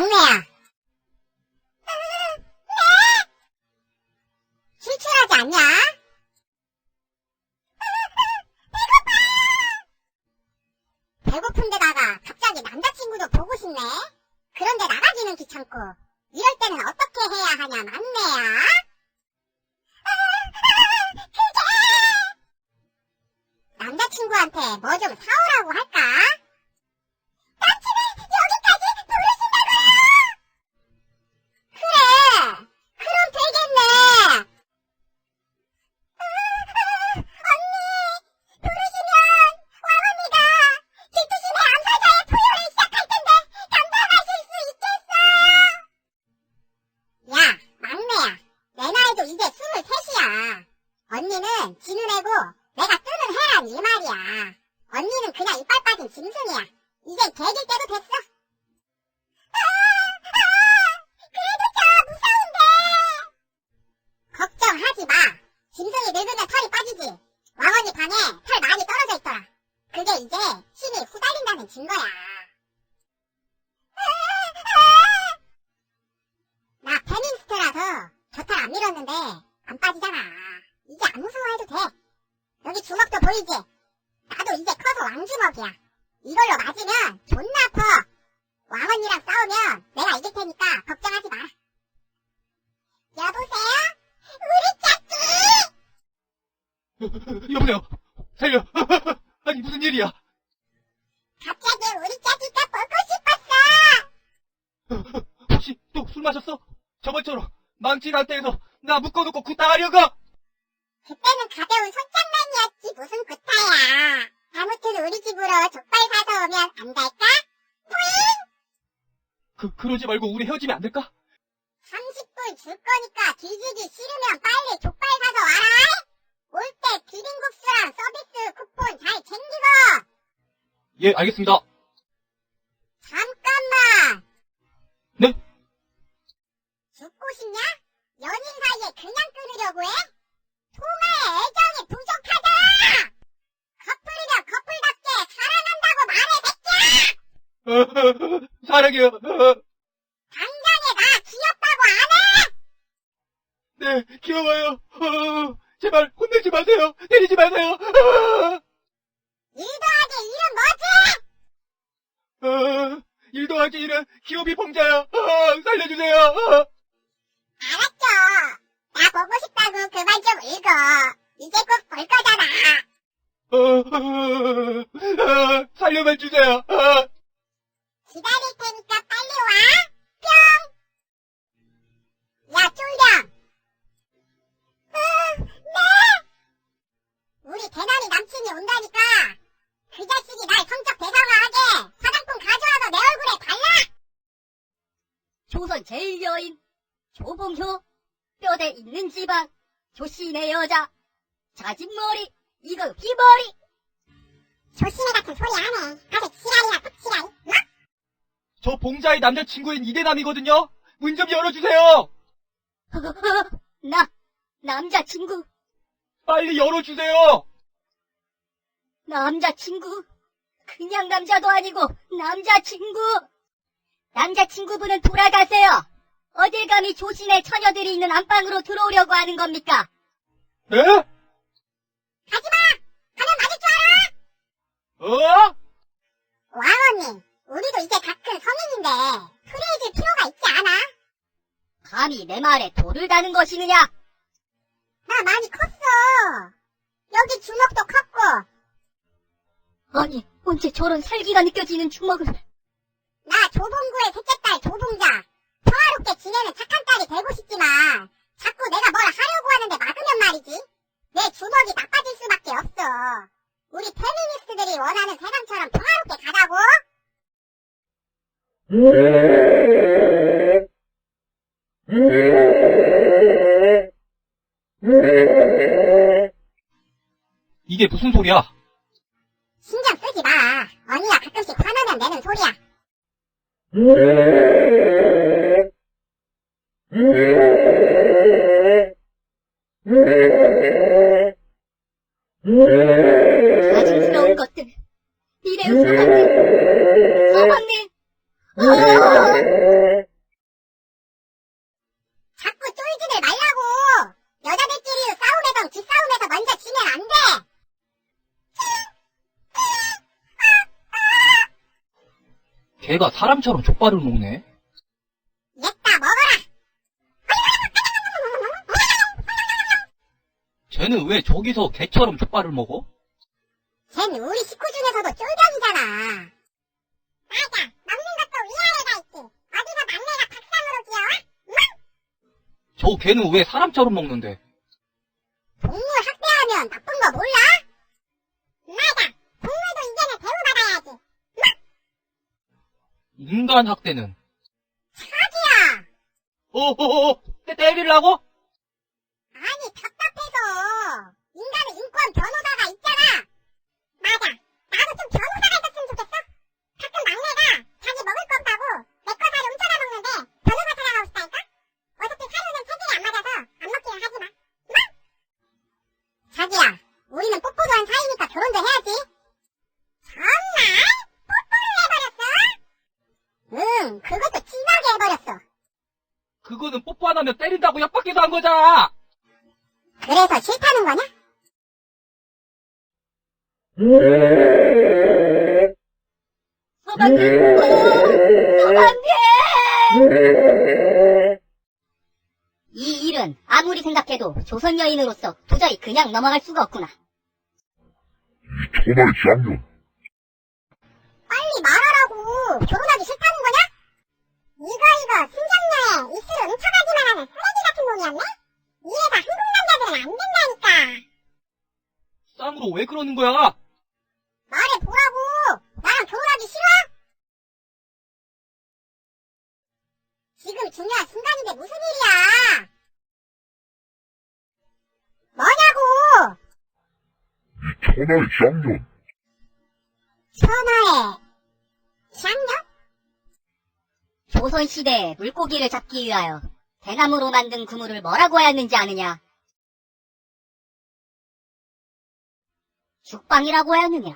막내야. 출출하지 않냐? 배고픈데다가 갑자기 남자친구도 보고 싶네? 그런데 나가기는 귀찮고 이럴 때는 어떻게 해야 하냐 막내야? 남자친구한테 뭐 좀 사오라고 할까? 말이야. 언니는 그냥 이빨 빠진 짐승이야. 이젠 개길 때도 됐어. 아, 아, 그래도 저 무서운데. 걱정하지 마. 짐승이 늙으면 털이 빠지지. 왕언니 방에 털 많이 떨어져 있더라. 그게 이제 힘이 후달린다는 증거야. 아, 나 페minist라서 저털안 밀었는데 안 빠지잖아. 이제 안 무서워해도 돼. 여기 주먹도 보이지? 나도 이제 커서 왕주먹이야. 이걸로 맞으면 존나 아파. 왕언니랑 싸우면 내가 이길 테니까 걱정하지 마라. 여보세요? 우리 짝기! 여보세요. 살려. 아니 무슨 일이야? 갑자기 우리 짝기가 보고 싶었어! 혹시 또 술 마셨어? 저번처럼 망치 단대에서 나 묶어놓고 구타하려고? 그 그러지 말고 우리 헤어지면 안 될까? 30불 줄 거니까 뒤지기 싫으면 빨리 족발 사서 와라! 올 때 비빔국수랑 서비스 쿠폰 잘 챙기고! 예, 알겠습니다. 잠깐만! 네? 죽고 싶냐? 연인 사이에 그냥 끊으려고 해? 통화에 애정이 부족하다! 커플이면 커플답게 사랑한다고 말해, 새끼야! 사랑해요. 당장에 나 귀엽다고 안 해! 네, 귀여워요. 어, 제발 혼내지 마세요. 때리지 마세요. 일 더하기 일은 뭐지? 어, 일 더하기 일은 기업이 범자야. 어, 살려주세요. 어. 알았죠. 나 보고 싶다고 그만 좀 읽어. 이제 곧 볼 거잖아. 어, 어, 어, 살려만 주세요. 조선 제일 여인 조봉효 뼈대 있는 지방 조씨네 여자 자진 머리 이거 휘머리 조심해 같은 소리 안 해. 아주 지랄이야, 또 지랄. 뭐? 저 봉자의 남자친구인 이대남이거든요. 문 좀 열어주세요. 나 남자친구 빨리 열어주세요. 남자친구 그냥 남자도 아니고 남자친구 남자친구분은 돌아가세요 어딜 감히 조신의 처녀들이 있는 안방으로 들어오려고 하는 겁니까 네? 가지마! 가면 맞을 줄 알아! 어? 왕언니, 우리도 이제 다 큰 성인인데 프리해질 필요가 있지 않아? 감히 내 말에 돌을 다는 것이느냐 나 많이 컸어. 여기 주먹도 컸고 아니 언제 저런 살기가 느껴지는 주먹을 나 조봉구의 셋째 딸 조봉자. 평화롭게 지내는 착한 딸이 되고 싶지만 자꾸 내가 뭘 하려고 하는데 막으면 말이지. 내 주먹이 나빠질 수밖에 없어. 우리 페미니스트들이 원하는 세상처럼 평화롭게 가자고. 이게 무슨 소리야? 신경 쓰지 마. 언니가 가끔씩 화나면 내는 소리야. 사진스러운 것들. 이래요, 서방님. 서방님. 자꾸 쫄지들 말라고. 여자들끼리 싸움에서 뒷싸움에서 먼저 지면 안 돼. 개가 사람처럼 족발을 먹네. 얘다 먹어라. 쟤는 왜 저기서 개처럼 족발을 먹어? 쟤는 우리 식구 중에서도 쫄병이잖아. 맞아. 먹는 것도 위아래가 있지. 어디서 막내가 박상으로 귀여워? 저 개는 왜 사람처럼 먹는데? 동물 학대하면 나쁜 거 몰라? 인간 학대는. 자기야. 어어어, 때 때리려고? 아니 답답해서. 인간의 인권 변호사가 있잖아. 맞아. 나도 좀 변호사가 있었으면 좋겠어. 가끔 막내가 자기 먹을 거 없다고 내 거 사료 훔쳐다 먹는데 변호사 찾아가고 싶다니까? 어차피 사료는 체질이 안 맞아서 안 먹기로 하지 마. 자기야, 우리는 뽀뽀도 한 사이니까 결혼도 해야지. 정말? 뽀뽀를 해버렸어? 응, 그것도 진하게 해버렸어. 그거는 뽀뽀 안 하면 때린다고 협박해서 한 거잖아! 그래서 싫다는 거냐? 서방님! 서방님! 이 일은 아무리 생각해도 조선 여인으로서 도저히 그냥 넘어갈 수가 없구나. 이 천하의 장년, 빨리 말하라고. 결혼하기 싫다 쌍으로 왜 그러는 거야? 말해보라고. 나랑 결혼하기 싫어? 지금 중요한 순간인데 무슨 일이야? 뭐냐고! 이 천하의 장년, 천하의 샹녀? 조선시대에 물고기를 잡기 위하여 대나무로 만든 그물을 뭐라고 하였는지 아느냐? 죽방이라고 하였느니라.